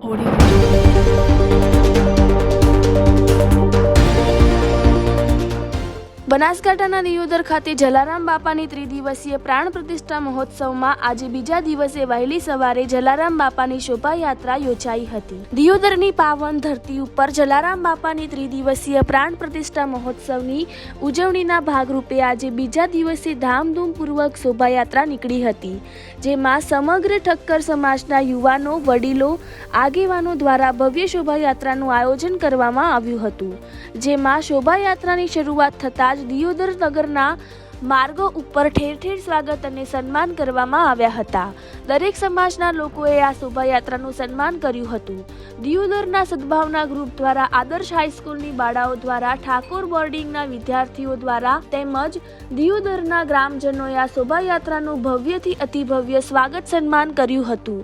audio. બનાસકાંઠાના દિયોદર ખાતે જલારામ બાપાની ત્રિદિવસીય પ્રાણ પ્રતિષ્ઠા મહોત્સવમાં આજે બીજા દિવસે વહેલી સવારે જલારામ બાપાની શોભાયાત્રા યોજાઈ હતી. દિયોદરની પાવન ધરતી ઉપર જલારામ બાપાની ત્રિદિવસીય પ્રાણ પ્રતિષ્ઠા મહોત્સવની ઉજવણીના ભાગરૂપે આજે બીજા દિવસે ધામધૂમપૂર્વક શોભાયાત્રા નીકળી હતી, જેમાં સમગ્ર ઠક્કર સમાજના યુવાનો, વડીલો, આગેવાનો દ્વારા ભવ્ય શોભાયાત્રાનું આયોજન કરવામાં આવ્યું હતું, જેમાં શોભાયાત્રાની શરૂઆત થતાં જ દિયોદર નગરના માર્ગો ઉપર ઠેર ઠેર સ્વાગત અને સન્માન કરવામાં આવ્યા હતા. દરેક સમાજના લોકોએ આ શોભાયાત્રાનું સન્માન કર્યું હતું. દિયોદરના સદભાવના ગ્રુપ દ્વારા આદર્શ હાઈસ્કૂલની બાળાઓ દ્વારા ઠાકોર બોર્ડિંગના વિદ્યાર્થીઓ દ્વારા તેમજ દિયોદરના ગ્રામજનોએ આ શોભાયાત્રાનું ભવ્યથી અતિભવ્ય સ્વાગત સન્માન કર્યું હતું.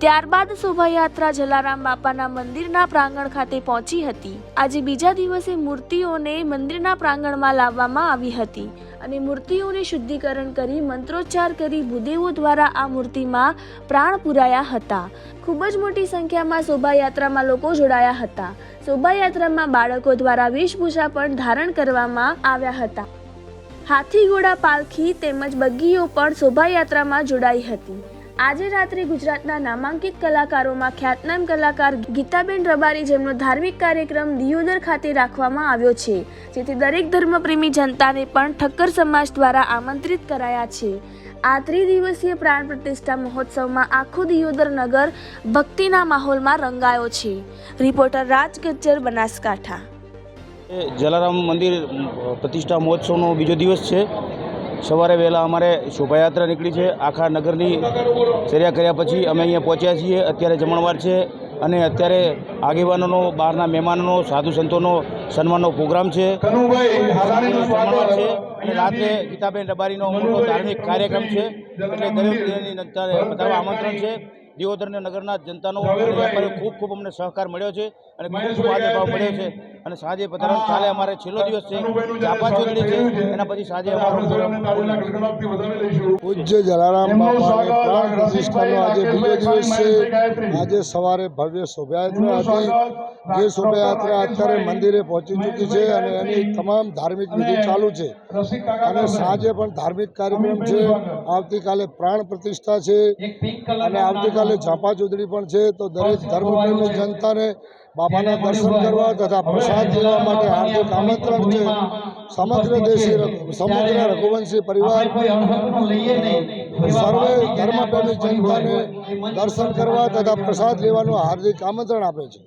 ત્યારબાદ શોભાયાત્રા જલારામ બાપાના મંદિરના પ્રાંગણ ખાતે પહોંચી હતી. આજે બીજા દિવસે મૂર્તિઓને મંદિરના પ્રાંગણમાં લાવવામાં આવી હતી. અને મૂર્તિઓને શુદ્ધિકરણ કરી મંત્રોચ્ચાર કરી ભૂદેવો દ્વારા આ મૂર્તિમાં પ્રાણ પુરાયા હતા. ખૂબ જ મોટી સંખ્યામાં શોભાયાત્રામાં લોકો જોડાયા હતા. શોભાયાત્રામાં બાળકો દ્વારા વેશભૂષા પણ ધારણ કરવામાં આવ્યા હતા. હાથી ઘોડા પાલખી તેમજ બગ્ગીઓ પણ શોભાયાત્રામાં જોડાઈ હતી. આજે રાત્રે ગુજરાતના નામાંકિત કલાકારોમાં ખ્યાતનામ કલાકાર ગીતાબેન રબારી જેમનો ધાર્મિક કાર્યક્રમ દિયોદર ખાતે રાખવામાં આવ્યો છે, જેથી દરેક ધર્મપ્રેમી જનતાને પણ ઠક્કર સમાજ દ્વારા આમંત્રિત કરાયા છે. આ ત્રિદિવસીય પ્રાણ પ્રતિષ્ઠા મહોત્સવમાં આખો દિયોદર નગર ભક્તિના માહોલમાં રંગાયો છે. રિપોર્ટર રાજ ગજ્જર, બનાસકાંઠા. જલારામ મંદિર પ્રતિષ્ઠા મહોત્સવનો બીજો દિવસ છે. સવારે વહેલા અમારે શોભાયાત્રા નીકળી છે. આખા નગરની ચર્યા કર્યા પછી અમે અહીંયા પહોંચ્યા છીએ. અત્યારે જમણવાર છે અને અત્યારે આગેવાનોનો બહારના મહેમાનોનો સાધુ સંતોનો સન્માનનો પ્રોગ્રામ છે. જમણવાર છે. અને રાત્રે ગીતાબેન રબારીનો મોટો ધાર્મિક કાર્યક્રમ છે. એટલે દરેક બધાનું આમંત્રણ છે. દિયોદર નગરના જનતાનો ખૂબ ખૂબ અમને સહકાર મળ્યો છે અને ખૂબ ખૂબ આદરભાવ મળ્યો છે. અને સાંજે પધારણ કાલે અમારે છેલ્લો દિવસ છે. જાપા ચૌધરી છે એના પછી સાંજે અમારો. પૂજ્ય જલારામ બાપાને પ્રાણ પ્રતિષ્ઠાનો આજે બીજો દિવસ છે. આજે સવારે ભવ્ય શોભાયાત્રા હતી. જે શોભાયાત્રા અત્યારે મંદિરે પહોંચી ચૂકી છે અને એની તમામ ધાર્મિક વિધિ ચાલુ છે. અને સાંજે પણ ધાર્મિક કાર્યક્રમ છે. આવતીકાલે પ્રાણ પ્રતિષ્ઠા છે. અને આવતીકાલે ઝાપા ચૌધરી પણ છે. તો દરેક ધર્મપ્રેમી જનતાને બાપાના દર્શન કરવા તથા પ્રસાદ લેવા માટે હાર્દિક આમંત્રણ છે. સમગ્ર દેશી સમગ્ર રઘુવંશી પરિવાર સર્વે ધર્મપ્રેમી જનતાને દર્શન કરવા તથા પ્રસાદ લેવાનું હાર્દિક આમંત્રણ આપે છે.